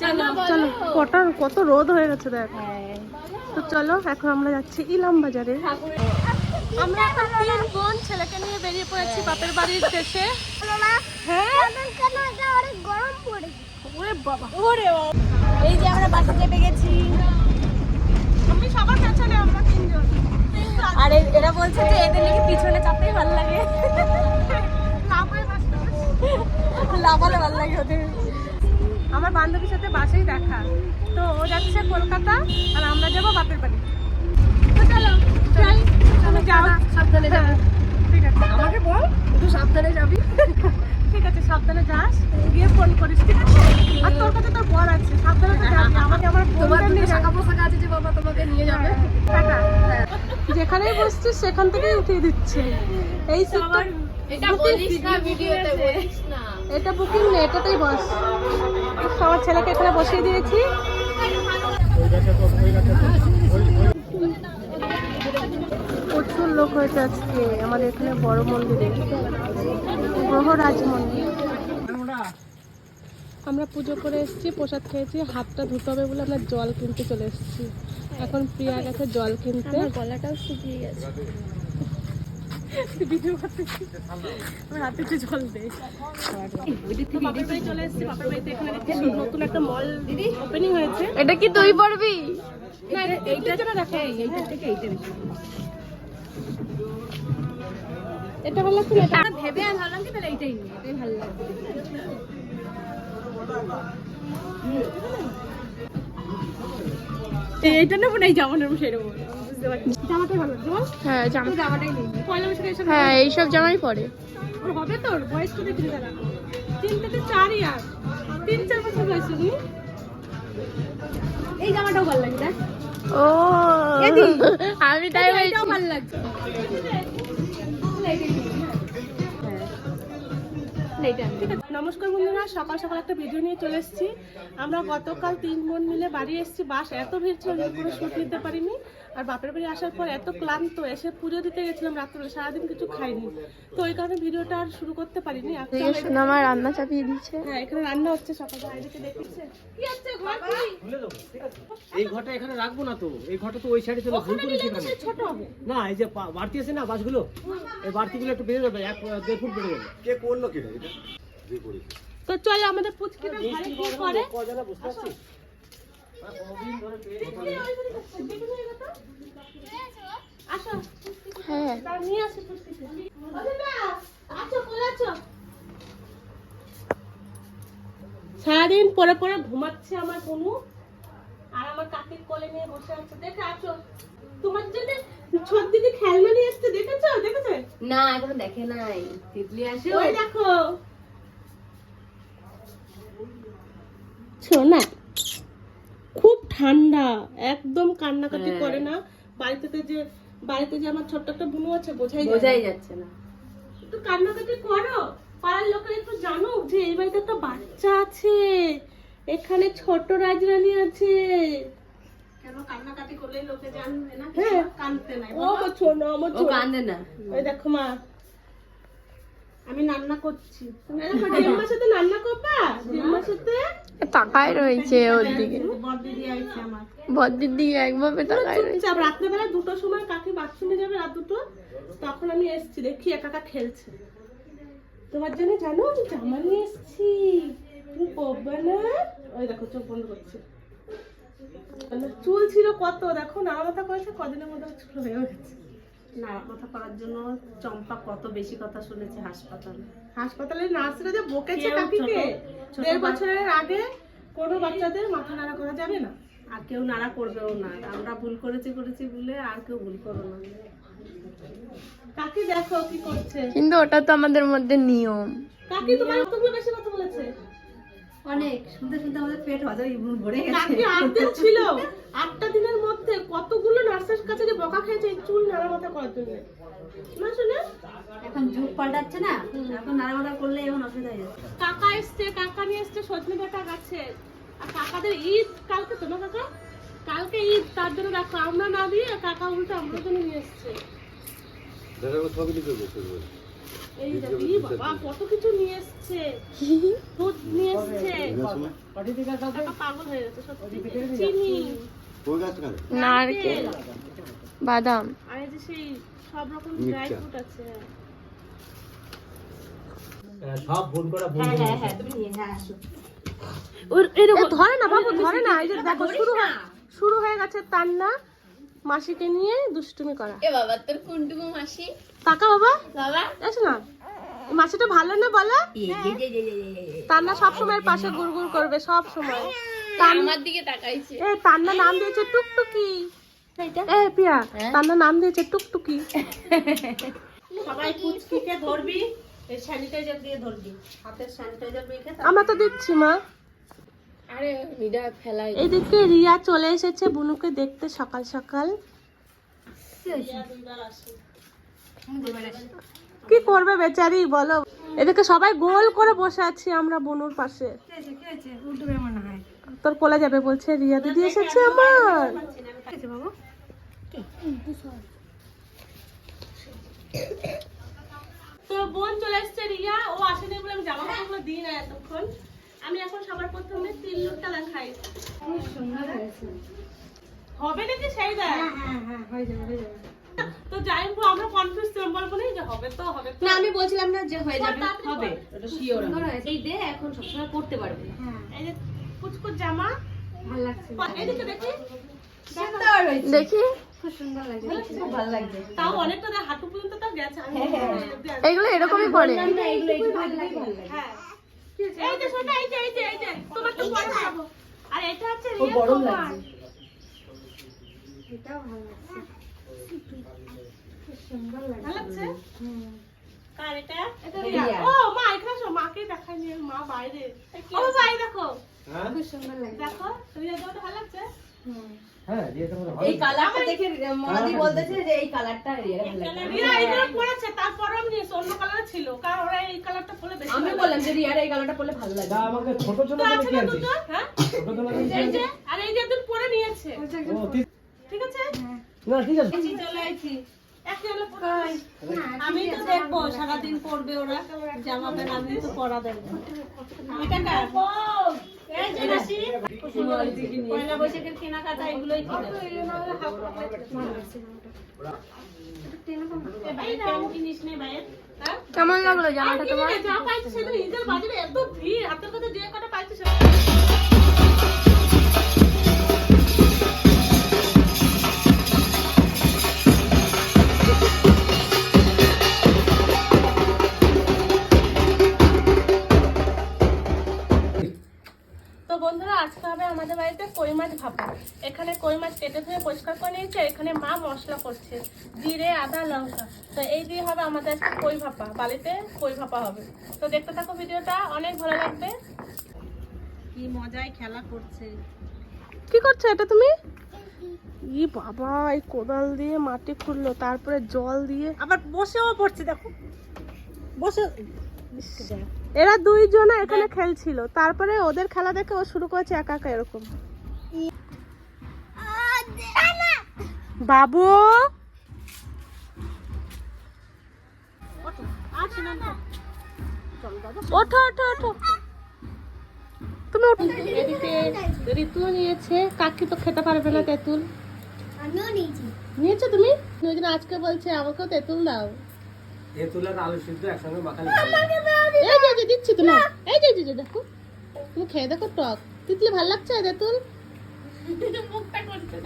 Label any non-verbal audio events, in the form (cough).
চলো চলো কটা কত রোদ হয়ে গেছে দেখ। তো চলো এখন আমরা যাচ্ছি ইলাম বাজারে। আমরা এখন তিন বোন ছেলেকে নিয়ে বেরিয়ে পড়েছি বাপের বাড়ির দেশে হ্যাঁ? এই যে আমরা বাসে চেপে গেছি। আমি সবার পেছনে আমরা তিনজন। আর এরা বলছে যে এদের নাকি পিছনে চাপতেই ভালো লাগে। লাফালে ভালো লাগে ওদের। বান্ধবীর সাথে বাসেই দেখা। তো ও যাচ্ছে কলকাতা আর আমরা যাব বাপের বাড়ি। তো চলো যাই। তুমি যাও। সাবধানে যাব। ঠিক আছে। আমাকে বল তুই সাবধানে যাবি। ঠিক আছে সাবধানে যাস। গিয়ে ফোন করিস ঠিক আছে? আর তোর কাছে তোর বর আছে সাবধানে তো যাবি। আমাকে আমার তোমার নিয়ে শাখা পোশাক আছে যে বাবা তোমাকে নিয়ে যাবে? টাটা যেখানেই বসছিস সেখান থেকেই উঠিয়ে দিচ্ছে। এই সিটটা এটা বলিস না ভিডিওতে বলিস এটা বুকিং নেই এটাতেই বস। আমার ছেলেকে এখানে বসিয়ে দিয়েছি। প্রচুর লোক হয়েছে আজকে আমাদের এখানে বড় মন্দিরে। গ্রহরাজ মন্দির। আমরা পুজো করে এসেছি প্রসাদ খেয়েছি হাতটা ধুতে হবে বলে আমরা জল কিনতে চলে এসেছি। এখন প্রিয়া গেছে জল কিনতে। গলাটাও শুকিয়ে গেছে। ভিডিও করতেছি। আমার হাতে একটু জল দে। বাপের বাড়ি চলে এসেছি বাপের বাড়িতে এখানে দেখছি নতুন একটা মল ওপেনিং হয়েছে এটা কি তুই পড়বি না দেখো এইটা থেকে এইটা বেশি। এটা ভালো লাগছে না? এটা ভেবে আমি ভাবলাম কি তাহলে এইটাই নিই। এটাই ভালো এইটা নেব না এই হ্যাঁ হ্যাঁ এইসব জামাই পরে। হবে তোর বয়স কত তিন দাঁড়া তিন থেকে চার তিন চার বছর বয়স নি এই জামাটাও ভালো লাগে দেখ। ও। আমি তাই বলছি। ভালো লাগছে। ঠিক আছে। নমস্কার বন্ধুরা সকাল সকাল একটা ভিডিও নিয়ে চলে এসেছি। আমরা গতকাল তিন বোন মিলে বাড়ি এসেছি বাস এত ভিড় ছিল পুরো শুট নিতে পারিনি। আর বাপের বাড়ি আসার পর এত ক্লান্ত এসে পুজো দিতে গেছিলাম রাত্রে সারাদিন কিছু খাইনি। তো ওই কারণে ভিডিওটা আর শুরু করতে পারিনি। আমার রান্না চাপিয়ে দিচ্ছে। হ্যাঁ এখানে রান্না হচ্ছে সকাল বাইরেকে দেখছে। কি হচ্ছে ঘর এই ঘরটা এখানে রাখব না তো। এই ঘরটা তো ওই সাইডে চলে ভুল করেছি ছোট হবে। না এই যে বাড়তি আছে না বাসগুলো? এই বাড়তিগুলো একটু বেড়ে যাবে এক দেড় ফুট বেড়ে যাবে কে করল কি এটা? তো চলে আমাদের পুচকিটা ঘরে কি করে কজনা বুঝতে পারছিস আসো। হ্যাঁ। নিয়ে আসো পুচকিকে। অজিতা, আছো, সারাদিন পরে পরে ঘুমাচ্ছে আমার কোনো আর আমার কাকির কোলে নিয়ে বসে আছে। দেখে আছো। তোমার জন্য ছোট দিদি খেলনা নিয়ে এসছে দেখেছ? দেখেছ? না এখনও দেখে নাই। তিতলি আসে ওই দেখো। শোনা খুব ঠান্ডা একদম কান্নাকাটি হ্যাঁ। করে না? বাড়িতে যে বাড়িতে যে আমার ছোট্ট একটা বুনু আছে বোঝাই বোঝাই যাচ্ছে না। একটু কান্নাকাটি করো। পাড়ার লোকের একটু জানো যে এই বাড়িতে একটা বাচ্চা আছে। এখানে ছোট রাজরানী আছে। কেন কান্নাকাটি করলে লোকে জানবে না? হ্যাঁ। কানতে নাই ও ছোট আমার ও কান্দে না। ওই দেখো মা আমি রান্না করছি। তুমি জিম্মার রান্না করবা? জিম্মার সাথে? তাকায় রয়েছে ওর দিকে। বদ্দির দিকে একভাবে তাকায় রয়েছে। রাত্রেবেলা দুটোর সময় কাকি বাথরুমে যাবে রাত দুটো তখন আমি এসেছি দেখি একা একা খেলছে। তোমার জন্য জানো আমি জামা নিয়ে এসেছি। তুমি পরবে না? ওই দেখো চোখ বন্ধ করছে। মানে চুল ছিল কত দেখো নাড়া মাথা করেছে কদিনের মধ্যে চুল হয়ে গেছে। নাড়া কথা করার জন্য চম্পা কত বেশি কথা শুনেছে হাসপাতালে। হাসপাতালে নার্সরা যে বকেছে কাকিকে দেড় বছরের আগে কোনো বাচ্চাদের মাথা নাড়া করা যাবে না। আর কেউ নাড়া করবেও না। আমরা ভুল করেছি করেছি বলে আর কেউ ভুল করো না। কাকি দেখো কি করছে? কিন্তু ওটা তো আমাদের মধ্যে নিয়ম। কাকি তোমার কতগুলো বেশি কথা বলেছে? অনেক। শুনতে শুনতে আমাদের পেট হজর ভরে কাকি আট ছিল। আটটা দিনের মধ্যে কাছে যে বকা খেয়েছে এই চুল নাড়া মাথা করার জন্য। না শুনে? এখন যুগ পাল্টাচ্ছে না? এখন নাড়া মাথা করলে এমন অসুবিধা হয়ে যাচ্ছে। কাকা এসছে কাকা নিয়ে এসছে সজনে ডাটা গাছে। আর কাকাদের ঈদ কালকে তো না কাকা? কালকে ঈদ তার জন্য দেখো আমরা না দিয়ে কাকা উল্টো আমাদের জন্য নিয়ে এসছে। কত কিছু নিয়ে এসছে। (laughs) দুধ নিয়ে এসছে। পাঠিয়ে দিকে পাগল হয়ে গেছে সত্যি। চিনি। নারকেল বাদাম। আর এই যে সেই সব রকম ড্রাই ফ্রুট আছে। সব ফোন করা বন্ধু এ ধরে না বাবু ধরে না এই যে দেখো শুরু হয় শুরু হয়ে গেছে তান্না মাসিকে নিয়ে দুষ্টুমি করা। এ বাবা তোর কুন্টুকু মাসি। টাকা বাবা? বাবা। এস না। মাসিটা ভালো না বলো? তান্না সব সময় পাশে গুড়গুড় করবে সব সময়। আমার দিকে তাকাইছে। এ তান্না নাম দিয়েছে টুকটুকি। এ পিয়া তান্না নাম দিয়েছে টুকটুকি। সবাই পুচকিকে ধরবি এই স্যানিটাইজার দিয়ে ধরবি। হাতের স্যানিটাইজার মেখে আমরা তো দিচ্ছি মা। আরে মিডা ফেলাই। এদিকে রিয়া চলে এসেছে বুনুকে দেখতে সকাল সকাল। কি করবে বেচারি বলো। এদিকে সবাই গোল করে বসে আছি আমরা বনুর পাশে। তোর কোলা যাবে বলছে রিয়া দিদি এসেছে আমার। তো বোন চলে এসেছে রিয়া ও আসেনি বলে আমি জামা কাপড়গুলো দিই না এতক্ষণ। আমি এখন সবার প্রথমে তিল লুটটা দেখাই। হবে নাকি সেই দেখ? তো যাই হোক আমরা কনফিউজ ছিলাম বলব না যে হবে তো হবে তো। না আমি বলছিলাম না যে হয়ে যাবে। হবে ওটা শিওর এই দে এখন সবসময় করতে পারবে। এই যে কুচকুচ জামা। ভালো লাগছে এদিকে দেখি। দেখি। তাও অনেকটা হাঁটু পর্যন্ত তাও গেছে। আমি এগুলো এরকমই হ্যাঁ। এই যে শোনো এই যে এই যে এই যে তোমার তো বড় খাব আর এটা হচ্ছে রিয়েল লাগছে। ভালো লাগছে? কার এটা? এটা ও মা এখানে আসো মাকে দেখাই নিয়ে মা বাইরে। ও ভাই দেখো। হ্যাঁ? দেখো রিয়া জামাটা ভালো লাগছে? হ্যাঁ তো ভালো এই কালারটা দেখে মনাদি বলতেছে যে এই কালারটা রিয়া ভালো লাগে রিয়া এই কালার পরেছে তারপরে আমি অন্য কালার ছিল। কারণ ওরা এই কালারটা পরে বেশি আমি বললাম যে রিয়ার এই কালারটা পরলে ভালো লাগে। আমাকে ছোট ছোট করে কি আনছিস হ্যাঁ? ছোট ছোট করে এই যে আর এই যে একদিন পরে নিয়েছে। ঠিক ঠিক আছে? না ঠিক আছে। চলে আইছি পরে আমি তো দেখব সারাদিন পরবে ওরা। জামা প্যান্ট আমি তো পরা দেখব। এটা কার? পয়লা বৈশাখের কেনাকাটা এগুলোই কেমন হ্যাঁ? কেমন লাগল জামাটা আর কি রে, যা পাইছি সেটা ঈদের বাজারে এত ভিড়। হাতের কাছে যে কটা বন্ধুরা আজকে হবে আমাদের বাড়িতে কই মাছ ভাপা। এখানে কই মাছ কেটে ধুয়ে পরিষ্কার করে নিয়েছে এখানে মা মশলা করছে জিরে আদা লঙ্কা। তো এই দিয়ে হবে আমাদের আজকে কই ভাপা বাড়িতে কই ভাপা হবে। তো দেখতে থাকো ভিডিওটা অনেক ভালো লাগবে। কি মজায় খেলা করছে। কি করছ এটা তুমি? ই বাবা এই কোদাল দিয়ে মাটি খুঁড়লো তারপরে জল দিয়ে আবার বসেও পড়ছে দেখো। বসে এরা দুইজন এখানে খেলছিল। তারপরে ওদের খেলা দেখে ও শুরু করেছে একা একা এরকম। বাবু! ওঠো ওঠো ওঠো। তুমি ওঠো। এদিকে ঋতু নিয়েছে। কাকি তো খেতে পারবে না তেঁতুল। নিয়েছো। তুমি? আজকে বলছে আমাকেও তেঁতুল দাও। এ তুলার আলু সিদ্ধ একসঙ্গে মাখালে এই যে যে দিচ্ছি তো না এই যে দেখো। তুমি খেয়ে দেখো টক। তিতলি ভালো লাগছে তেঁতুল মুখটা করছে